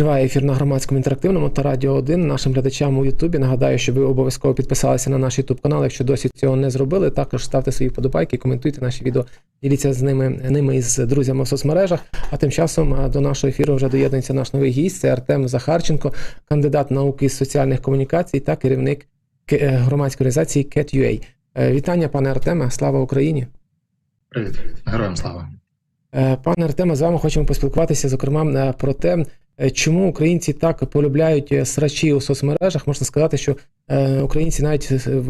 Триває ефір на громадському інтерактивному та радіо 1. Нашим глядачам у Ютубі. Нагадаю, що ви обов'язково підписалися на наш Ютуб канал. Якщо досі цього не зробили, також ставте свої подобайки, коментуйте наші відео, діліться з ними ними із друзями в соцмережах. А тим часом до нашого ефіру вже доєднується наш новий гість. Це Артем Захарченко, кандидат науки з соціальних комунікацій та керівник е, громадської організації CAT.UA. Е, Вітання, пане Артеме. Слава Україні! Привіт, героям слава. Е, Пане Артеме, з вами хочемо поспілкуватися, зокрема, про те, чому українці так полюбляють е, срачі у соцмережах. Можна сказати, що е, українці навіть е,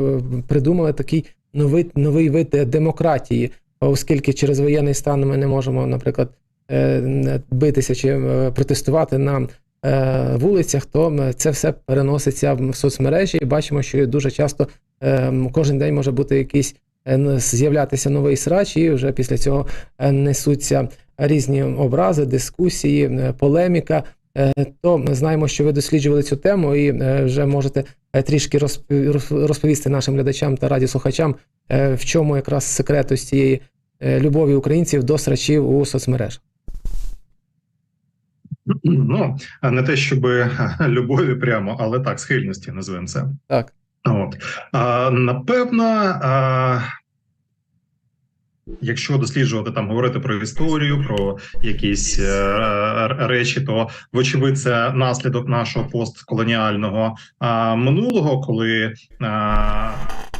придумали такий новий, новий вид е, демократії, оскільки через воєнний стан ми не можемо, наприклад, е, битися чи е, протестувати на е, вулицях, то це все переноситься в соцмережі, і бачимо, що дуже часто е, кожен день може бути якийсь е, з'являтися новий срач, і вже після цього е, несуться різні образи, дискусії, е, полеміка. Е, То ми знаємо, що ви досліджували цю тему і е, вже можете е, трішки розп- розповісти нашим глядачам та радіослухачам, в чому якраз секрет ось цієї любові українців до срачів у соцмережах. Ну, не те, щоб любові прямо, але так, схильності називаємо це. Так. От. А, напевно, а, якщо досліджувати там, говорити про історію, про якісь е, речі, то вочевидь це наслідок нашого постколоніального е, минулого, коли а,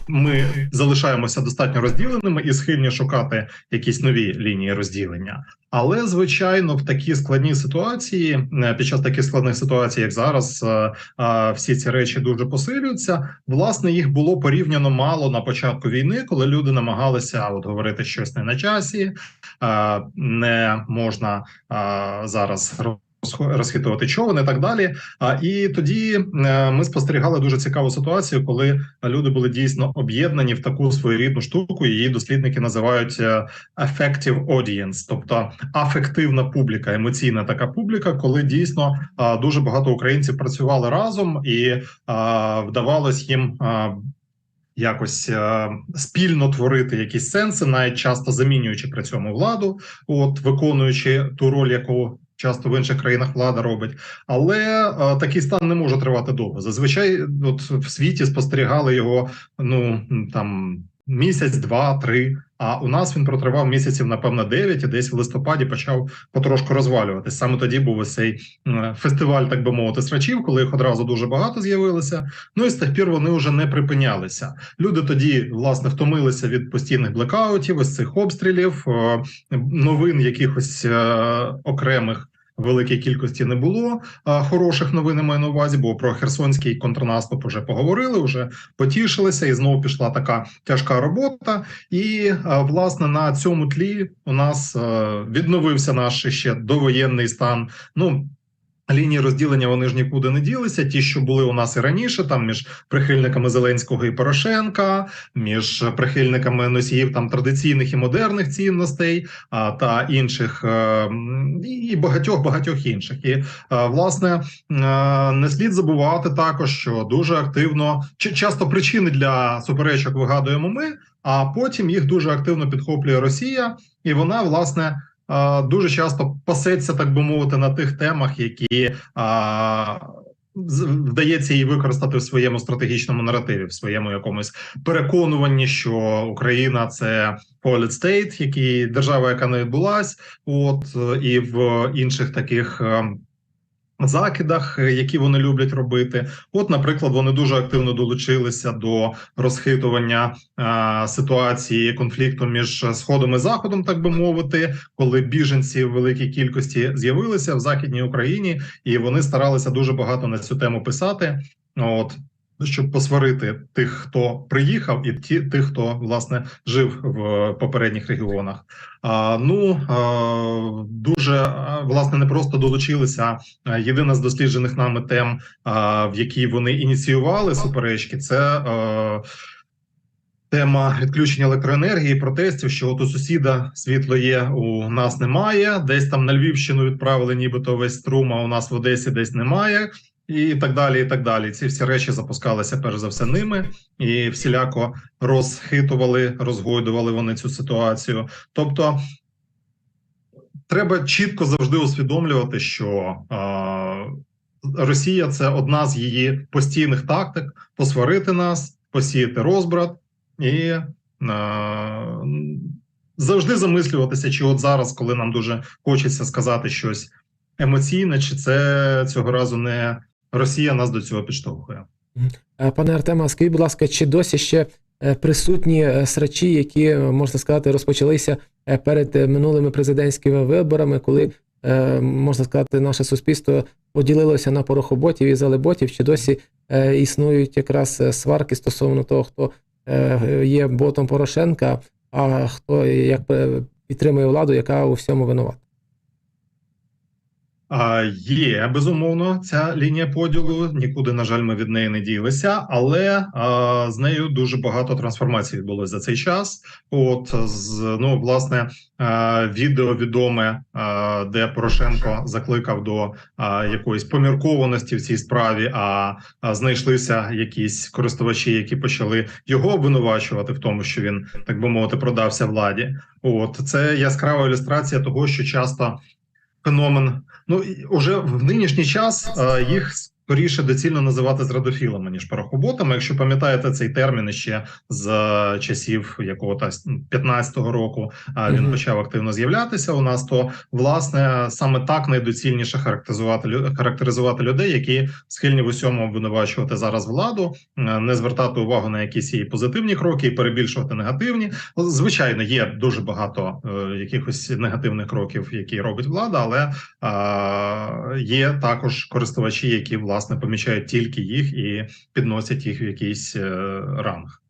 ми залишаємося достатньо розділеними і схильні шукати якісь нові лінії розділення. Але звичайно, в такі складні ситуації, е, під час таких складних ситуацій, як зараз, е, е, всі ці речі дуже посилюються. Власне, їх було порівняно мало на початку війни, коли люди намагалися от говорити щось не на часі, не можна зараз розх- розхитувати човен і так далі. А і тоді е, ми спостерігали дуже цікаву ситуацію, коли люди були дійсно об'єднані в таку своєрідну штуку. Її дослідники називають е, affective audience, тобто афективна публіка, емоційна така публіка, коли дійсно дуже багато українців працювали разом і вдавалось їм. Якось е, спільно творити якісь сенси, навіть часто замінюючи при цьому владу, от виконуючи ту роль, яку часто в інших країнах влада робить. Але е, такий стан не може тривати довго. Зазвичай, от в світі спостерігали його ну там місяць, два, три. А у нас він протривав місяців, напевно, 9, і десь в листопаді почав потрошку розвалюватись. Саме тоді був ось цей фестиваль, так би мовити, срачів, коли їх одразу дуже багато з'явилося. Ну і з тих пір вони вже не припинялися. Люди тоді власне втомилися від постійних блекаутів, ось цих обстрілів, е, новин якихось е, окремих. Великій кількості не було а, хороших новин я маю на увазі, бо про херсонський контрнаступ вже поговорили, вже потішилися, і знову пішла така тяжка робота. І а, власне на цьому тлі у нас а, відновився наш ще довоєнний стан. Ну лінії розділення вони ж нікуди не ділися. Ті, що були у нас і раніше, там між прихильниками Зеленського і Порошенка, між прихильниками носіїв там традиційних і модерних цінностей, а та інших е, і багатьох багатьох інших. І е, власне е, не слід забувати також, що дуже активно часто причини для суперечок вигадуємо ми, а потім їх дуже активно підхоплює Росія, і вона власне. Дуже часто пасеться, так би мовити, на тих темах, які вдається їй використати в своєму стратегічному наративі, в своєму якомусь переконуванні, що Україна це політ стейт, який держава, яка не відбулась, от і в інших таких. Закидах, е, які вони люблять робити, от, наприклад, вони дуже активно долучилися до розхитування е, ситуації конфлікту між сходом і заходом, так би мовити, коли біженці в великій кількості з'явилися в західній Україні, і вони старалися дуже багато на цю тему писати. От щоб посварити тих, хто приїхав, і ті тих, хто власне жив в попередніх регіонах. А, ну дуже власне не просто долучилися. Єдина з досліджених нами тем, в якій вони ініціювали суперечки, це. Тема відключення електроенергії, протестів, що от у сусіда світло є, у нас немає. Десь там на Львівщину відправили, нібито весь струм, а у нас в Одесі десь немає, і так далі. І так далі. Ці всі речі запускалися перш за все ними, і всіляко розхитували, розгойдували вони цю ситуацію. Тобто треба чітко завжди усвідомлювати, що. Е- Росія це одна з її постійних тактик посварити нас, посіяти розбрат і е, завжди замислюватися, чи от зараз, коли нам дуже хочеться сказати щось емоційне, чи це цього разу не Росія нас до цього підштовхує. Е, Пане Артема, скажіть, будь ласка, чи досі ще е, присутні е, срачі, які, можна сказати, розпочалися перед минулими президентськими виборами, коли, можна сказати, наше суспільство поділилося на порохоботів і залеботів, чи досі існують якраз сварки стосовно того, хто є ботом Порошенка, а хто як підтримує владу, яка у всьому винувата? Є безумовно ця лінія поділу. Нікуди, на жаль, ми від неї не ділися, але а, з нею дуже багато трансформацій відбулося за цей час. От з ну власне а, відео відоме, а, де Порошенко закликав до а, якоїсь поміркованості в цій справі. А, а знайшлися якісь користувачі, які почали його обвинувачувати в тому, що він так би мовити продався владі. От це яскрава ілюстрація того, що часто феномен. Ну і уже в нинішній час е, їх скоріше доцільно називати зрадофілами ніж порохоботами. Якщо пам'ятаєте цей термін ще з е, часів якого-то 15-го року, а він Мгм. почав активно з'являтися у нас. То власне саме так найдоцільніше характеризувати характеризувати людей, які схильні в усьому обвинувачувати зараз владу, е, не звертати увагу на якісь її позитивні кроки і перебільшувати негативні. Звичайно, є дуже багато е, якихось негативних кроків, які робить влада, але е, є також користувачі, які власне помічають тільки їх і підносять їх в якийсь е, ранг.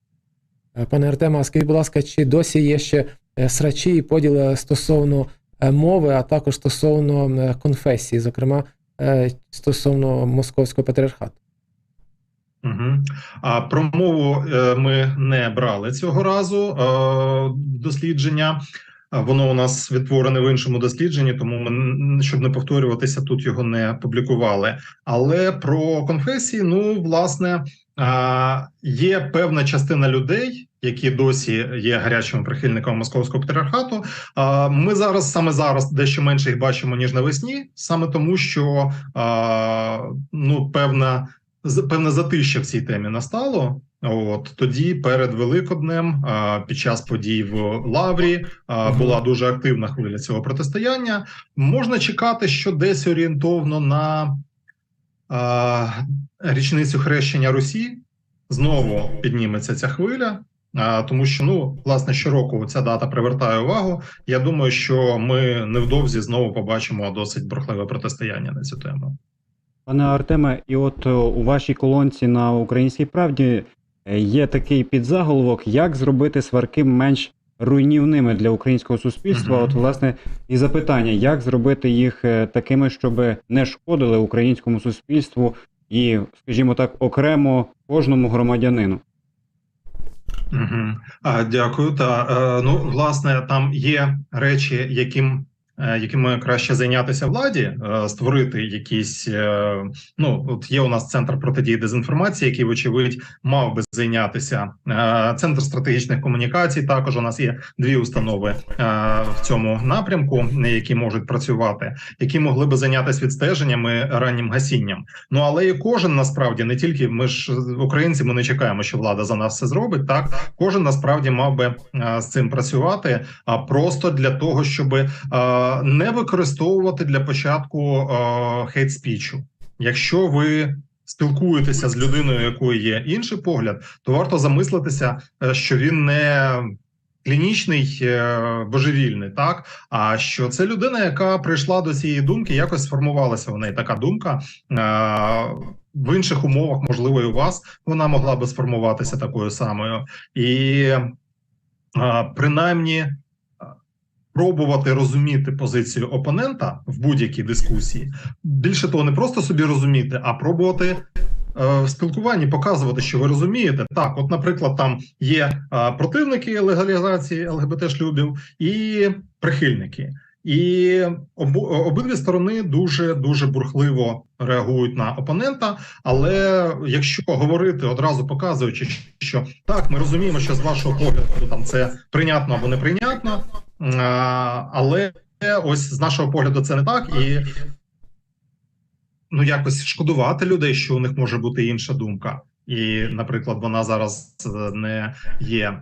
Е, Пане Артема, скажіть, будь ласка, чи досі є ще е, срачі і поділи стосовно мови, а також стосовно конфесії, зокрема стосовно московського патріархату? Угу. А про мову ми не брали цього разу дослідження. Воно у нас відтворене в іншому дослідженні, тому ми, щоб не повторюватися, тут його не публікували. Але про конфесії, ну власне, є певна частина людей, які досі є гарячими прихильниками московського патріархату. Ми зараз саме зараз дещо менше їх бачимо ніж навесні, саме тому, що ну певна певне затища в цій темі настало. От тоді перед Великоднем, під час подій в Лаврі, була дуже активна хвиля цього протистояння. Можна чекати, що десь орієнтовно на річницю хрещення Русі знову підніметься ця хвиля. А, тому що ну власне щороку ця дата привертає увагу. Я думаю, що ми невдовзі знову побачимо досить бурхливе протистояння на цю тему. Пане Артеме, і от е, у вашій колонці на Українській правді є такий підзаголовок, як зробити сварки менш руйнівними для українського суспільства. От, власне, і запитання, як зробити їх е, такими, щоб не шкодили українському суспільству і, скажімо так, окремо кожному громадянину. Угу. А, дякую. Та е, ну власне там є речі, яким. Е, Якими краще зайнятися владі, е, створити якісь е, ну от є у нас центр протидії дезінформації, який вочевидь мав би зайнятися. Центр стратегічних комунікацій. Також у нас є дві установи в цьому напрямку, які можуть працювати, які могли би зайнятися відстеженнями раннім гасінням. Ну але і кожен насправді не тільки ми ж українці, ми не чекаємо, що влада за нас все зробить. Так кожен насправді мав би з цим працювати, а просто для того, щоб не використовувати для початку хейт спічу. Якщо ви спілкуєтеся з людиною, якої є інший погляд, то варто замислитися, е, що він не клінічний е, божевільний, так а що це людина, яка прийшла до цієї думки, якось сформувалася в неї така думка. Е, в інших умовах, можливо, і у вас вона могла би сформуватися такою самою, і принаймні пробувати розуміти позицію опонента в будь-якій дискусії. Більше того, не просто собі розуміти, а пробувати. е, В спілкуванні показувати, що ви розумієте, так, от, наприклад, там є а, противники легалізації ЛГБТ шлюбів і прихильники, і обу, обидві сторони дуже дуже бурхливо реагують на опонента. Але якщо говорити одразу показуючи, що так, ми розуміємо, що з вашого погляду там це прийнятно або неприйнятно, але ось з нашого погляду це не так, і ну якось шкодувати людей, що у них може бути інша думка. І, наприклад, вона зараз е, не є е,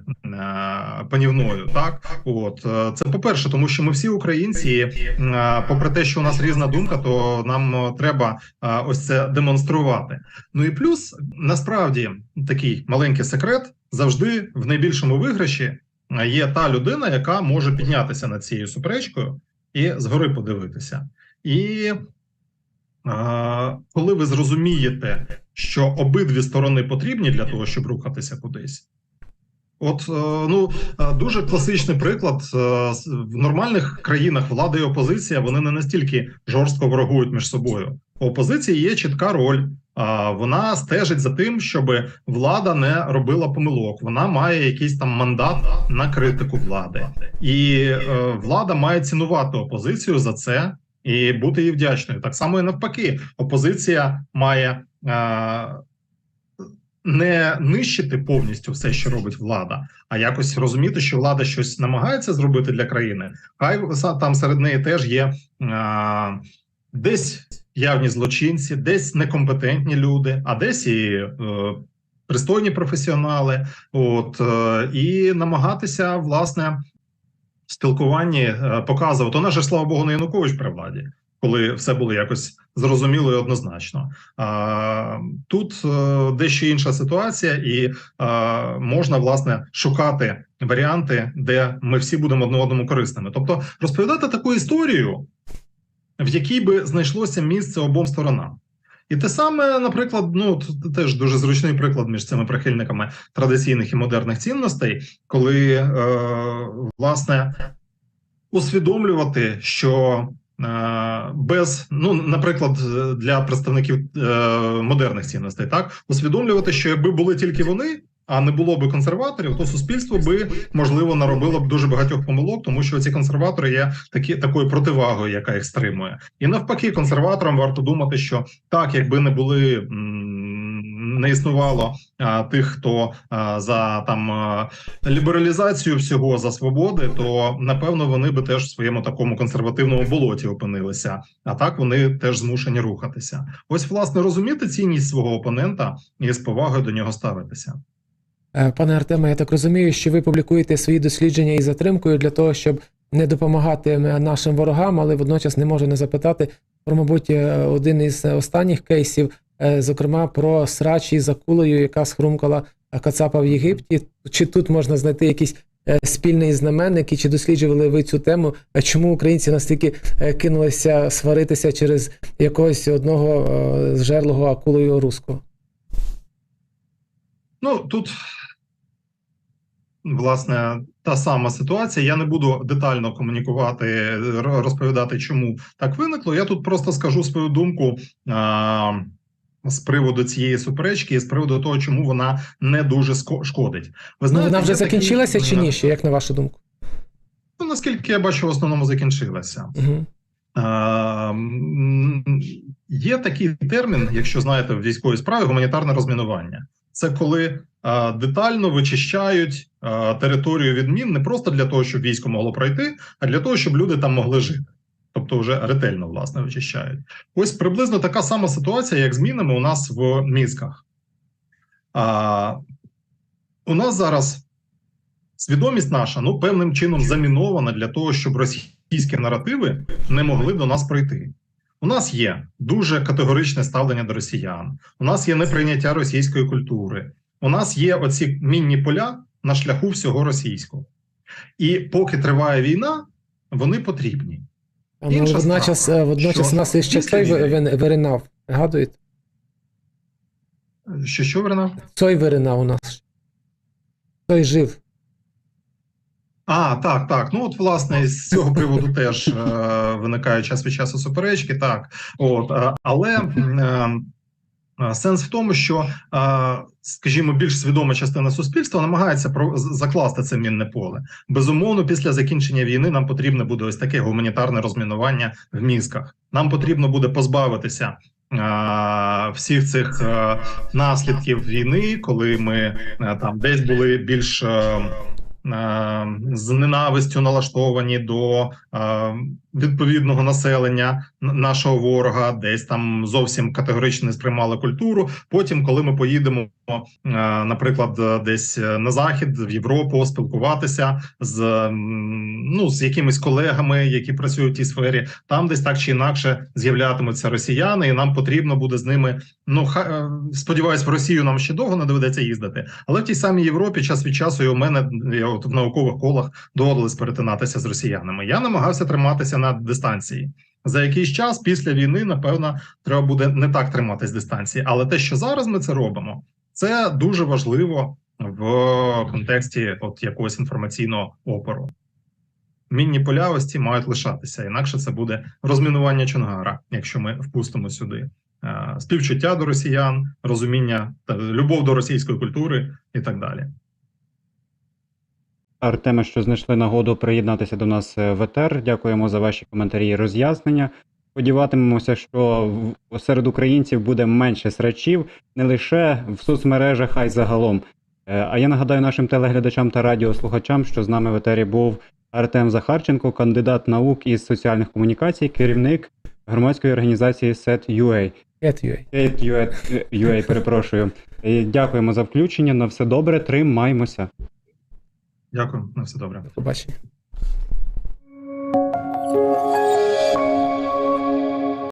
панівною. Так, от е, це по перше, тому що ми всі українці, е, попри те, що у нас різна думка, то нам е, треба е, ось це демонструвати. Ну і плюс насправді такий маленький секрет завжди в найбільшому виграші е, є та людина, яка може піднятися над цією суперечкою і згори подивитися. І е, коли ви зрозумієте, що обидві сторони потрібні для того, щоб рухатися кудись. От е, ну е, дуже класичний приклад е, в нормальних країнах влада і опозиція вони не настільки жорстко ворогують між собою. У опозиції є чітка роль. Вона стежить за тим, щоб влада не робила помилок. Вона має якийсь там мандат на критику влади, і е, влада має цінувати опозицію за це і бути їй вдячною. Так само і навпаки, опозиція має е, не нищити повністю все, що робить влада, а якось розуміти, що влада щось намагається зробити для країни. Хай там серед неї теж є е, десь явні злочинці, десь некомпетентні люди, а десь і е, пристойні професіонали. От е, і намагатися власне в спілкуванні е, показувати. У нас слава Богу, не Янукович при владі, коли все було якось зрозуміло і однозначно. А, тут е, дещо інша ситуація, і е, можна власне шукати варіанти, де ми всі будемо одне одному корисними. Тобто розповідати таку історію, в якій би знайшлося місце обом сторонам. І те саме, наприклад, ну теж дуже зручний приклад між цими прихильниками традиційних і модерних цінностей, коли е, власне усвідомлювати, що е, без, ну, наприклад, для представників е, модерних цінностей, так усвідомлювати, що якби були тільки вони. А не було би консерваторів, то суспільство би можливо наробило б дуже багатьох помилок, тому що ці консерватори є такі такою противагою, яка їх стримує. І навпаки, консерваторам варто думати, що так, якби не були не існувало а, тих, хто а, за там а, лібералізацію всього за свободи, то напевно вони би теж в своєму такому консервативному болоті опинилися. А так вони теж змушені рухатися. Ось власне розуміти цінність свого опонента і з повагою до нього ставитися. Е, Пане Артеме, я так розумію, що ви публікуєте свої дослідження із затримкою для того, щоб не допомагати нашим ворогам, але водночас не можу не запитати про, мабуть, е, один із останніх кейсів, е, зокрема про срач із акулою, яка схрумкала Кацапа в Єгипті. Чи тут можна знайти якісь спільний знаменник, і чи досліджували ви цю тему? Чому українці настільки кинулися сваритися через якогось одного зжерлого акулою руського? Ну тут власне та сама ситуація. Я не буду детально комунікувати, ро- розповідати, чому так виникло. Я тут просто скажу свою думку. А... З приводу цієї суперечки, і з приводу того, чому вона не дуже шкодить. Ви Ну, знаєте, вона вже є такі, закінчилася чи ні? Ще як на вашу думку? Ну, наскільки я бачу, в основному закінчилася. Угу. Е, Є такий термін, якщо знаєте, в військовій справі гуманітарне розмінування. Це коли детально вичищають територію від мін не просто для того, щоб військо могло пройти, а для того, щоб люди там могли жити. Тобто, вже ретельно власне вичищають. Ось приблизно така сама ситуація, як з мінами у нас в мізках. А, у нас зараз свідомість наша ну певним чином замінована для того, щоб російські наративи не могли до нас пройти. У нас є дуже категоричне ставлення до росіян. У нас є неприйняття російської культури. У нас є оці мінні поля на шляху всього російського. І поки триває війна, вони потрібні. Ну, водночас, е, водночас що у нас ще цей виринав. Гадуєте? Що що Верна? Цой виринав у нас. Той жив. А, так, так. Ну от власне з цього приводу теж е, виникає час від часу суперечки. Так, от е, але е, е, сенс в тому, що, е, скажімо, більш свідома частина суспільства намагається про закласти це мінне поле. Безумовно, після закінчення війни нам потрібне буде ось таке гуманітарне розмінування в мізках. Нам потрібно буде позбавитися. е, Всіх цих е, наслідків війни, коли ми там десь були більш з ненавистю налаштовані до е, відповідного населення нашого ворога, десь там зовсім категорично не сприймали культуру. Потім, коли ми поїдемо, е, наприклад, десь е, на захід в Європу, спілкуватися з ну з якимись колегами, які працюють в тій сфері, там десь так чи інакше з'являтимуться росіяни, і нам потрібно буде з ними. Ну ха е, сподіваюсь, в Росію нам ще довго не доведеться їздити, але в тій самій Європі час від часу і у мене я от в наукових колах доводилось перетинатися з росіянами. Я намагався триматися на дистанції. За якийсь час після війни, напевно, треба буде не так триматись дистанції. Але те, що зараз ми це робимо, це дуже важливо в контексті от якогось інформаційного опору. Мінні поля ось ці мають лишатися, інакше це буде розмінування Чонгара, якщо ми впустимо сюди е, співчуття до росіян, розуміння та любов до російської культури і так далі. Артеме, що знайшли нагоду приєднатися до нас е, в ЕТР. Дякуємо за ваші коментарі і роз'яснення. Сподіватимемося, що серед українців буде менше срачів не лише в соцмережах, а й загалом. Е, А я нагадаю нашим телеглядачам та радіослухачам, що з нами в етері був Артем Захарченко, кандидат наук із соціальних комунікацій, керівник громадської організації SET.UA. SET.UA, перепрошую. Е, Дякуємо за включення. На все добре, тримаймося. Дякую, на все добре. До побачення.